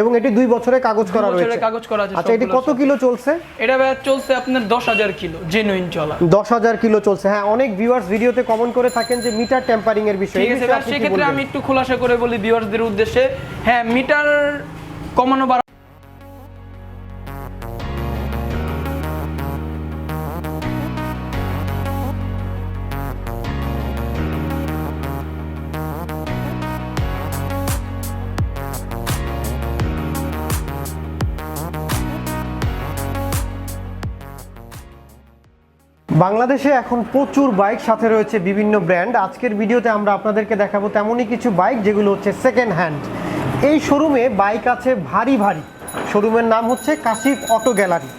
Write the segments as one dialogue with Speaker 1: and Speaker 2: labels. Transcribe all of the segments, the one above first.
Speaker 1: এবং এটি দুই বছরের কাগজ করা রয়েছে।
Speaker 2: কাগজ করা আছে
Speaker 1: আচ্ছা এটি কত কিলো চলছে?
Speaker 2: এটা ভাই চলছে আপনার দশ হাজার কিলো জেনুইন চলা।
Speaker 1: দশ হাজার কিলো চলছে। হ্যাঁ অনেক ভিউয়ার্স ভিডিওতে কমেন্ট করে থাকেন যে মিটার টেম্পারিং এর বিষয়ে।
Speaker 2: ঠিক আছে সেক্ষেত্রে আমি একটু খোলাসা করে বলি ভিউয়ার্সদের উদ্দেশ্যে। হ্যাঁ মিটার কমানো বাড়ানো
Speaker 1: বাংলাদেশে এখন প্রচুর বাইক সাথে রয়েছে বিভিন্ন ব্র্যান্ড। আজকের ভিডিওতে আমরা আপনাদেরকে দেখাবো তেমনই কিছু বাইক, যেগুলো হচ্ছে সেকেন্ড হ্যান্ড এই শোরুমে বাইক আছে ভারী ভারী। শোরুমের নাম হচ্ছে কাশিফ অটো গ্যালারি।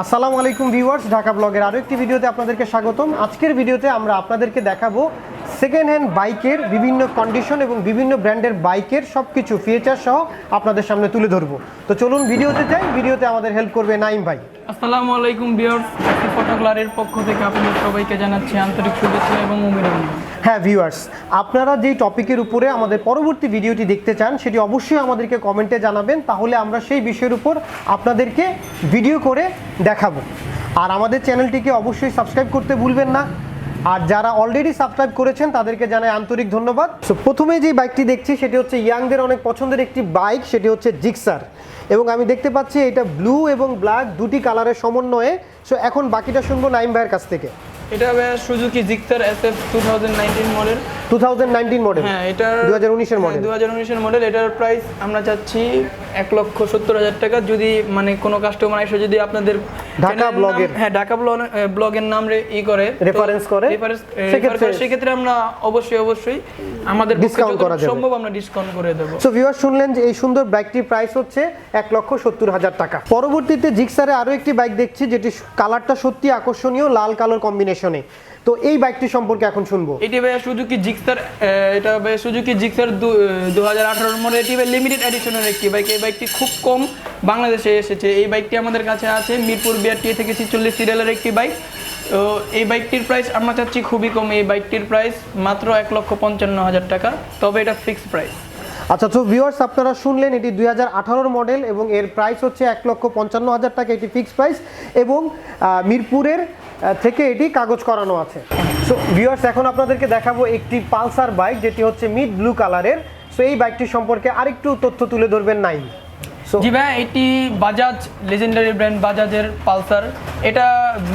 Speaker 1: আসসালামু আলাইকুম ভিউয়ার্স, ঢাকা ব্লগের আরও একটি ভিডিওতে আপনাদেরকে স্বাগতম। আজকের ভিডিওতে আমরা আপনাদেরকে দেখাবো সেকেন্ড হ্যান্ড বাইকের বিভিন্ন কন্ডিশন এবং বিভিন্ন ব্র্যান্ডের বাইকের সব কিছু ফিচার সহ আপনাদের সামনে তুলে ধরবো। তো চলুন ভিডিওতে যাই। ভিডিওতে আমাদের হেল্প করবে নাইম ভাই।
Speaker 2: আসসালামু আলাইকুম ভিউয়ার্স ফটোগ্লারের পক্ষ থেকে আপনাদের সবাইকে জানাচ্ছি আন্তরিক শুভেচ্ছা এবং অভিনন্দন।
Speaker 1: হ্যাঁ ভিউয়ার্স, আপনারা যেই টপিকের উপরে আমাদের পরবর্তী ভিডিওটি দেখতে চান, সেটি অবশ্যই আমাদেরকে কমেন্টে জানাবেন, তাহলে আমরা সেই বিষয়ের উপর আপনাদেরকে ভিডিও করে দেখাবো। আর আমাদের চ্যানেলটিকে অবশ্যই সাবস্ক্রাইব করতে ভুলবেন না। আর যারা অলরেডি সাবস্ক্রাইব করেছেন, তাদেরকে জানাই আন্তরিক ধন্যবাদ। সো প্রথমে যে বাইকটি দেখছি, সেটি হচ্ছে ইয়াংদের অনেক পছন্দের একটি বাইক সেটি হচ্ছে জিক্সার এবং আমি দেখতে পাচ্ছি এটা ব্লু এবং ব্ল্যাক দুটি কালারের সমন্বয়ে। সো এখন বাকিটা শুনব নাইম ভাইয়ের কাছ থেকে।
Speaker 2: এটা ভাই Suzuki Gixxer SF two thousand nineteen model
Speaker 1: two thousand nineteen model
Speaker 2: হ্যাঁ এটার
Speaker 1: 2019 এর model।
Speaker 2: দু হাজার উনিশের মডেল এটার প্রাইস আমরা চাচ্ছি এক লক্ষ সত্তর হাজার টাকা যদি মানে কোনো কাস্টমার এসে যদি আপনাদের
Speaker 1: ঢাকা ব্লগের।
Speaker 2: হ্যাঁ ঢাকা ব্লগ- ব্লগের নাম রে- ই করে
Speaker 1: Reference করে?
Speaker 2: এ,
Speaker 1: সেক্ষেত্রে-
Speaker 2: আমরা অবশ্যই অবশ্যই আমাদের
Speaker 1: Discount করা যাবে।
Speaker 2: সম্ভব আমরা ডিসকাউন্ট করে দেবো
Speaker 1: সো ভিউয়ার শুনলেন যে এই সুন্দর বাইকটির প্রাইস হচ্ছে এক লক্ষ সত্তর হাজার টাকা পরবর্তীতে জিক্সারে আরও একটি বাইক দেখছি যেটি কালারটা সত্যি আকর্ষণীয় লাল কালোর কম্বিনেশনে তো এই বাইকটি সম্পর্কে এখন শুনব।
Speaker 2: এটি ভাই সুজুকি জিক্সার এটা ভাই সুজুকি জিক্সার দু হাজার আঠারোর মডেল। এটি ভাই লিমিটেড এডিশনের একটি বাইক। এই বাইকটি খুব কম বাংলাদেশে এসেছে। এই বাইকটি আমাদের কাছে আছে মিরপুর বিআরটি থেকে ছিচল্লিশ সিরিয়ালের একটি বাইক। তো এই বাইকটির প্রাইস আমরা চাচ্ছি খুবই কম। এই বাইকটির প্রাইস মাত্র এক লক্ষ পঞ্চান্ন হাজার টাকা। তবে এটা ফিক্সড প্রাইস
Speaker 1: আচ্ছা তো ভিউয়ার্স আপনারা শুনলেন এটি দুই হাজার মডেল এবং এর প্রাইস হচ্ছে এক লক্ষ পঞ্চান্ন হাজার টাকা। এটি ফিক্সড প্রাইস এবং মিরপুরের থেকে এটি কাগজ করানো আছে। সো ভিউয়ার্স এখন আপনাদেরকে দেখাবো একটি পালসার বাইক, যেটি হচ্ছে মিড ব্লু কালারের সো এই বাইকটি সম্পর্কে আরেকটু তথ্য তুলে ধরবেন নাই
Speaker 2: জি ভাই, এটি বাজাজ লেজেন্ডারি ব্র্যান্ড বাজাজের পালসার। এটা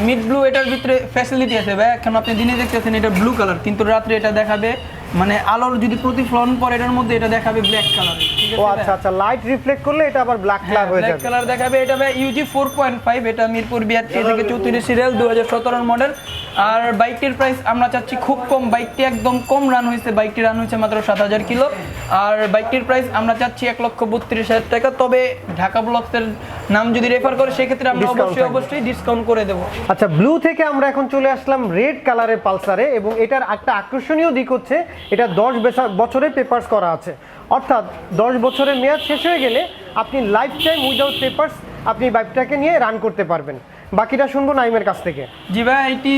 Speaker 2: মিড ব্লু এটার ভিতরে ফ্যাসিলিটি আছে ভাই। এখন আপনি দিনে দেখতেছেন, এটা ব্লু কালার কিন্তু রাত্রে এটা দেখাবে মানে আলোর যদি প্রতিফলন পড়ে এটার মধ্যে এটা দেখাবে ব্ল্যাক কালার
Speaker 1: ও আচ্ছা আচ্ছা লাইট রিফ্লেক্ট করলে এটা আবার ব্ল্যাক কালার হয়ে
Speaker 2: ব্ল্যাক
Speaker 1: যাবে।
Speaker 2: কালার দেখাবে এটা ইউজি ফোর পয়েন্ট ফাইভ এটা মিরপুর বিআরটি থেকে চৌত্রিশ সিরিয়াল দু হাজার সতেরোর মডেল আর বাইকটির প্রাইস আমরা চাচ্ছি খুব কম। বাইকটি একদম কম রান হয়েছে। বাইকটি রান হয়েছে মাত্র সাত হাজার কিলো। আর বাইকটির প্রাইস আমরা চাচ্ছি এক লক্ষ বত্রিশ হাজার টাকা। তবে ঢাকা ব্লকসের নাম যদি রেফার করে সেক্ষেত্রে আমরা অবশ্যই অবশ্যই ডিসকাউন্ট করে দেবো।
Speaker 1: আচ্ছা ব্লু থেকে আমরা এখন চলে আসলাম রেড কালারের পালসারে এবং এটার একটা আকর্ষণীয় দিক হচ্ছে এটা দশ বছরের পেপার্স করা আছে। অর্থাৎ দশ বছরের মেয়াদ শেষ হয়ে গেলে আপনি লাইফ টাইম উইদাউট পেপার্স আপনি বাইকটাকে নিয়ে রান করতে পারবেন। বাকিটা শুনব নাইমের কাছ থেকে।
Speaker 2: জি ভাই এটি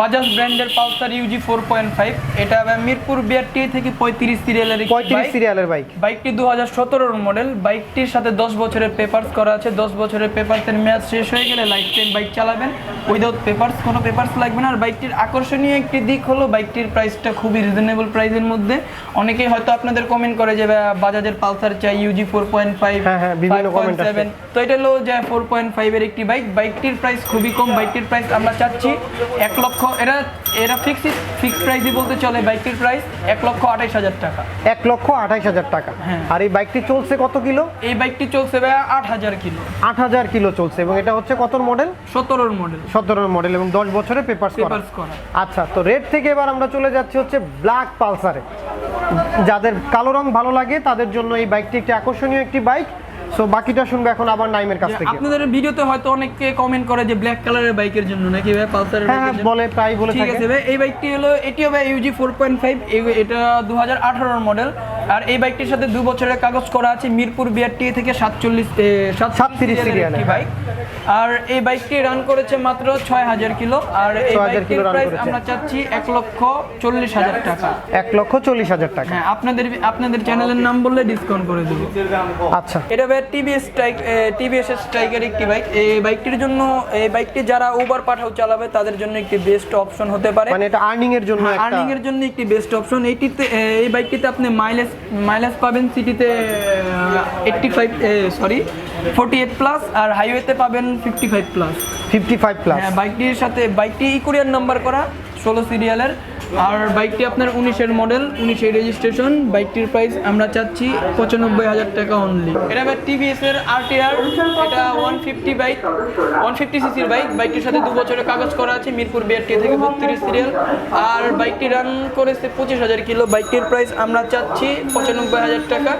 Speaker 2: বাজাজ ব্র্যান্ডের Pulsar UG four point five এটা মিরপুর বিআরটি থেকে পঁয়ত্রিশ সিরিয়ালের
Speaker 1: পঁয়ত্রিশ। সিরিয়ালের বাইক
Speaker 2: বাইকটি দু হাজার সতেরোর মডেল বাইকটির সাথে দশ বছরের পেপার্স করা আছে। দশ বছরের পেপার্সের মেয়াদ শেষ হয়ে গেলে লাইফ টাইম বাইক চালাবেন। উইদাউট পেপার্স কোনো পেপার্স লাগবে না। আর বাইকটির আকর্ষণীয় একটি দিক হলো বাইকটির প্রাইসটা খুবই রিজনেবল প্রাইসের মধ্যে। অনেকেই হয়তো আপনাদের কমেন্ট করে যে বাজাজের পালসার চাই ইউজি ফোর পয়েন্ট ফাইভ
Speaker 1: হ্যাঁ, হ্যাঁ, আসে।
Speaker 2: তো এটা হলো যে ফোর পয়েন্ট ফাইভের একটি বাইক বাইকটির প্রাইস খুবই কম বাইকটির প্রাইস আমরা চাচ্ছি। এক লক্ষ এরা এরা ফিক্স ফিক্স প্রাইসই বলতে চলে বাইকটির প্রাইস এক লক্ষ আঠাইশ হাজার টাকা।
Speaker 1: এক লক্ষ আঠাইশ হাজার টাকা।
Speaker 2: হ্যাঁ।
Speaker 1: আর এই বাইকটি চলছে কত কিলো?
Speaker 2: এই বাইকটি চলছে ভাইয়া আট হাজার কিলো।
Speaker 1: আট হাজার কিলো চলছে। এবং এটা হচ্ছে কত মডেল
Speaker 2: সতেরোর মডেল
Speaker 1: সতেরোর মডেল এবং দশ বছরের পেপার্স
Speaker 2: পেপার্স করা।
Speaker 1: আচ্ছা তো রেড থেকে এবার আমরা চলে যাচ্ছি হচ্ছে ব্ল্যাক পালসারে যাদের কালো রং ভালো লাগে তাদের জন্য এই বাইকটি একটি আকর্ষণীয় একটি বাইক। সো বাকিটা শুনব এখন আবার নাইমের কাছ থেকে।
Speaker 2: আপনাদের ভিডিওতে হয়তো অনেকে কমেন্ট করে যে ব্ল্যাক কালারের বাইকের জন্য নাকি ভাই পালসারের
Speaker 1: হ্যাঁ হ্যাঁ বলে প্রায় বলে
Speaker 2: ঠিক আছে ভাই এই বাইকটি হলো এটিও ভাই ইউজি ফোর পয়েন্ট ফাইভ এটা 2018 এর মডেল আর এই বাইকটির সাথে দু বছরের কাগজ করা আছে মিরপুর বিআরটি থেকে সাতচল্লিশ সাতত্রিশ বাইক আর এই বাইকটি রান করেছে মাত্র ছয় হাজার কিলো। আর এই
Speaker 1: 6,000 কিলো
Speaker 2: বাইকটির প্রাইস আমরা চাচ্ছি এক লক্ষ চল্লিশ হাজার টাকা।
Speaker 1: এক লক্ষ চল্লিশ হাজার টাকা।
Speaker 2: হ্যাঁ আপনাদের আপনাদের চ্যানেলের নাম বললে ডিসকাউন্ট করে দেবো।
Speaker 1: আচ্ছা।
Speaker 2: এটা ভাই টিভিএস স্ট্রাইক টিভিএস স্ট্রাইকের একটি বাইক এই বাইকটির জন্য এই বাইকটি যারা উবার পাঠাও চালাবে তাদের জন্য একটি বেস্ট অপশন হতে পারে।
Speaker 1: মানে এটা আর্নিং এর জন্য একটা
Speaker 2: আর্নিং এর জন্য একটি বেস্ট অপশন এইটিতে এই বাইকটিতে আপনি মাইলেজ মাইলেজ পাবেন সিটিতে eighty five sorry forty eight plus আর হাইওয়েতে পাবেন fifty five plus
Speaker 1: fifty five plus
Speaker 2: হ্যাঁ বাইকটির সাথে বাইকটি ইকুরিয়ার নাম্বার করা ষোলো সিরিয়ালের আর বাইকটি আপনার উনিশের মডেল উনিশের রেজিস্ট্রেশন বাইকটির প্রাইস আমরা চাচ্ছি পঁচানব্বই হাজার টাকা অনলি এটা আবার টিভিএস এর আরটিআর এটা one fifty bike one fifty সিসির বাইক বাইকটির সাথে দু বছরের কাগজ করা আছে মিরপুর বিআরটি থেকে বত্রিশ সিরিয়াল আর বাইকটি রান করেছে পঁচিশ হাজার কিলো বাইকটির প্রাইস আমরা চাচ্ছি পঁচানব্বই হাজার টাকা।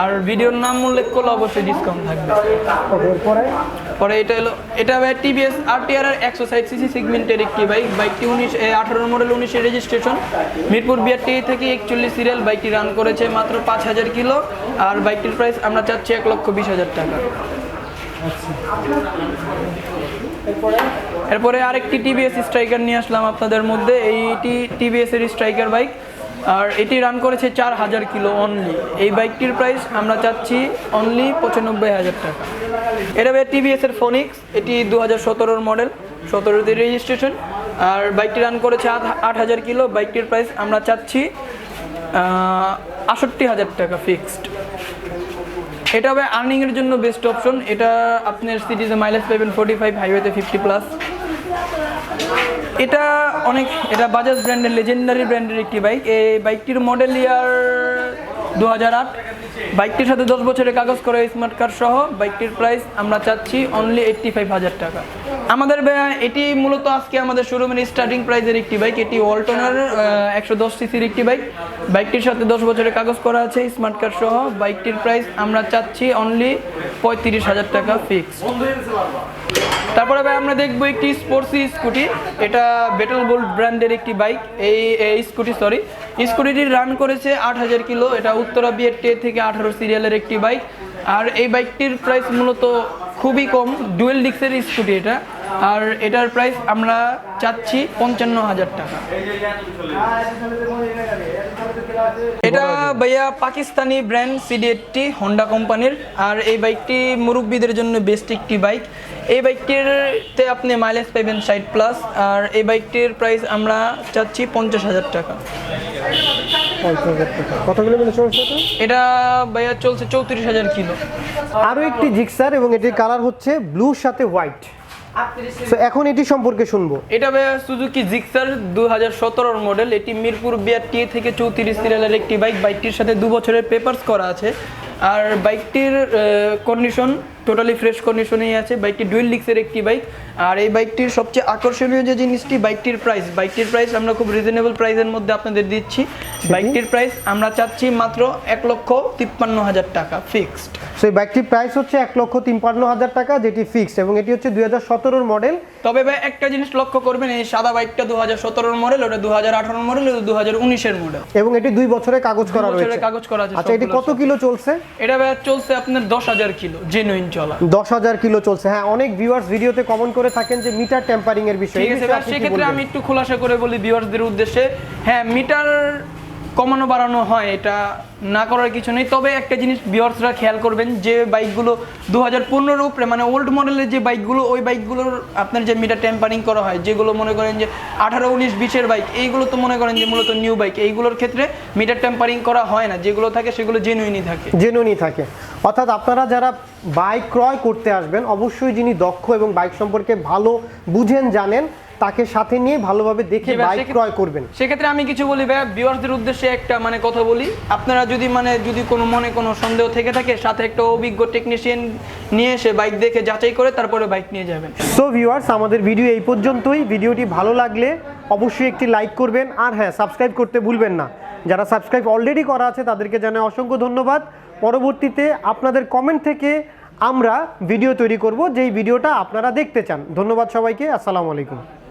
Speaker 2: আর ভিডিওর নাম উল্লেখ করলে অবশ্যই ডিসকাউন্ট থাকবে। পরে এটা হলো, এটা হবে টিভিএস আরটিআর এর একশো ষাট সিসি সেগমেন্টের একটি বাইক বাইকটি উনিশ আঠারো মডেল উনিশের রেজিস্ট্রেশন মিরপুর বিআরটি থেকে একচল্লিশ সিরিয়াল বাইকটি রান করেছে মাত্র পাঁচ হাজার কিলো, আর বাইকটির প্রাইস আমরা চাচ্ছি এক লক্ষ বিশ হাজার টাকা। এরপরে আরেকটি টিভিএস স্ট্রাইকার নিয়ে আসলাম আপনাদের মধ্যে এইটি টিভিএস এর স্ট্রাইকার বাইক আর এটি রান করেছে চার হাজার কিলো অনলি এই বাইকটির প্রাইস আমরা চাচ্ছি অনলি পঁচানব্বই হাজার টাকা। এটা টিভিএস এর ফোনিক্স এটি দু হাজার সতেরোর মডেল সতেরোতে রেজিস্ট্রেশন আর বাইকটি রান করেছে আট হাজার কিলো, বাইকটির প্রাইস আমরা চাচ্ছি আষট্টি হাজার টাকা ফিক্সড এটা হবে আর্নিংয়ের জন্য বেস্ট অপশন এটা আপনার সিটিজে মাইলেজ পাবেন ফোর্টি ফাইভ হাইওয়েতে ফিফটি প্লাস এটা অনেক, এটা বাজাজ ব্র্যান্ডের লেজেন্ডারি ব্র্যান্ডের একটি বাইক এই বাইকটির মডেল ইয়ার দু হাজার আট। বাইকটির সাথে দশ বছরের কাগজ করে স্মার্ট কার্ড সহ বাইকটির প্রাইস আমরা চাচ্ছি অনলি এইট্টি ফাইভ হাজার টাকা। আমাদের এটি মূলত আজকে আমাদের শোরুমের স্টার্টিং প্রাইজের একটি বাইক এটি ওয়ালটনের একশো দশ সিসির একটি বাইক বাইকটির সাথে দশ বছরের কাগজ করা আছে স্মার্ট কার্ড সহ। বাইকটির প্রাইস আমরা চাচ্ছি অনলি পঁয়ত্রিশ হাজার টাকা ফিক্সড তারপরে ভাই, আমরা দেখব একটি স্পোর্টসি স্কুটি এটা বেটল গোল্ড ব্র্যান্ডের একটি বাইক এই এই স্কুটি সরি স্কুটিটি রান করেছে আট হাজার কিলো। এটা উত্তরা বিয়ের টে থেকে আঠারো সিরিয়ালের একটি বাইক আর এই বাইকটির প্রাইস মূলত খুবই কম ডুয়েল ডিক্সের স্কুটি এটা। আর এটার প্রাইস আমরা চাচ্ছি পঞ্চান্ন হাজার টাকা। এটা ভাইয়া Pakistani brand CD CD eighty Honda কোম্পানির। আর এই বাইকটি মুরব্বীদের জন্য বেস্ট একটি বাইক। এই বাইকটিরতে আপনি মাইলেজ পাবেন ষাট প্লাস আর এই বাইকটির প্রাইস আমরা চাচ্ছি পঞ্চাশ হাজার টাকা।
Speaker 1: কত কিলোমিটার চলছে এটা?
Speaker 2: ভাইয়া চলছে চৌত্রিশ হাজার কিলো।
Speaker 1: আরও একটি জিক্সার এবং এটির কালার হচ্ছে ব্লুর সাথে হোয়াইট এখন এটি সম্পর্কে শুনব।
Speaker 2: এটা সুজুকি জিক্সার দু হাজার সতেরোর মডেল এটি মিরপুর বিআরটি থেকে চৌত্রিশ সিরিয়ালের একটি বাইক বাইকটির সাথে দু বছরের পেপার্স করা আছে। আর বাইকটির কন্ডিশন টোটালি ফ্রেশ কন্ডিশনেই আছে। বাইকটি ডুয়েল ডিক্সের একটি বাইক। আর এই বাইকটির সবচেয়ে আকর্ষণীয় যে জিনিসটি বাইকটির প্রাইস বাইকটির প্রাইস আমরা খুব রিজনেবল প্রাইসের মধ্যে আপনাদের দিচ্ছি। বাইকটির প্রাইস আমরা চাচ্ছি মাত্র এক লক্ষ তিপ্পান্ন হাজার টাকা ফিক্সড
Speaker 1: সো এই বাইকটির প্রাইস হচ্ছে এক লক্ষ তিপ্পান্ন হাজার টাকা যেটি ফিক্সড এবং এটি হচ্ছে দুই হাজার সতেরোর মডেল
Speaker 2: তবে ভাই একটা জিনিস লক্ষ্য করবেন এই সাদা বাইকটা দু হাজার সতেরোর মডেল ওটা দু হাজার আঠারোর মডেল ওটা দু হাজার উনিশের মডেল
Speaker 1: এবং এটি দুই বছরের কাগজ করা রয়েছে।
Speaker 2: কাগজ করা আছে
Speaker 1: আচ্ছা এটি কত কিলো চলছে?
Speaker 2: এটা ভাই চলছে আপনার দশ হাজার কিলো জেনুইন
Speaker 1: দশ হাজার কিলো চলছে। হ্যাঁ অনেক ভিউয়ার্স ভিডিওতে কমেন্ট করে থাকেন যে মিটার টেম্পারিং এর বিষয়ে।
Speaker 2: ঠিক আছে সেক্ষেত্রে আমি একটু খোলাসা করে বলি ভিউয়ার্সদের উদ্দেশ্যে। হ্যাঁ মিটার কমানো বাড়ানো হয়, এটা না করার কিছু নেই। তবে একটা জিনিস ভিউয়ার্সরা খেয়াল করবেন, যে বাইকগুলো দু হাজার পনেরোর উপরে মানে ওল্ড মডেলের যে বাইকগুলো, ওই বাইকগুলোর আপনার যে মিটার টেম্পারিং করা হয়, যেগুলো মনে করেন যে আঠারো, উনিশ, বিশের বাইক, এইগুলো তো মনে করেন যে মূলত নিউ বাইক এইগুলোর ক্ষেত্রে মিটার টেম্পারিং করা হয় না, যেগুলো থাকে সেগুলো জেনুইনই থাকে।
Speaker 1: জেনুইনই থাকে। অর্থাৎ আপনারা যারা বাইক ক্রয় করতে আসবেন, অবশ্যই যিনি দক্ষ এবং বাইক সম্পর্কে ভালো বুঝেন, জানেন তাকে সাথে নিয়ে ভালোভাবে দেখে বাইক ক্রয় করবেন।
Speaker 2: সেক্ষেত্রে আমি কিছু বলি ভাই ভিউয়ার্সদের উদ্দেশ্যে একটা মানে কথা বলি। আপনারা যদি মানে যদি কোনো মনে কোনো সন্দেহ থেকে থাকে সাথে একটা অভিজ্ঞ টেকনিশিয়ান নিয়ে এসে বাইক দেখে যাচাই করে তারপরে বাইক নিয়ে যাবেন।
Speaker 1: সো ভিউয়ার্স আমাদের ভিডিও এই পর্যন্তই। ভিডিওটি ভালো লাগলে অবশ্যই একটি লাইক করবেন। আর হ্যাঁ সাবস্ক্রাইব করতে ভুলবেন না। যারা সাবস্ক্রাইব অলরেডি করা আছে তাদেরকে জানাই অসংখ্য ধন্যবাদ। পরবর্তীতে আপনাদের কমেন্ট থেকে আমরা ভিডিও তৈরি করব যেই ভিডিওটা আপনারা দেখতে চান। ধন্যবাদ সবাইকে। আসসালামু আলাইকুম।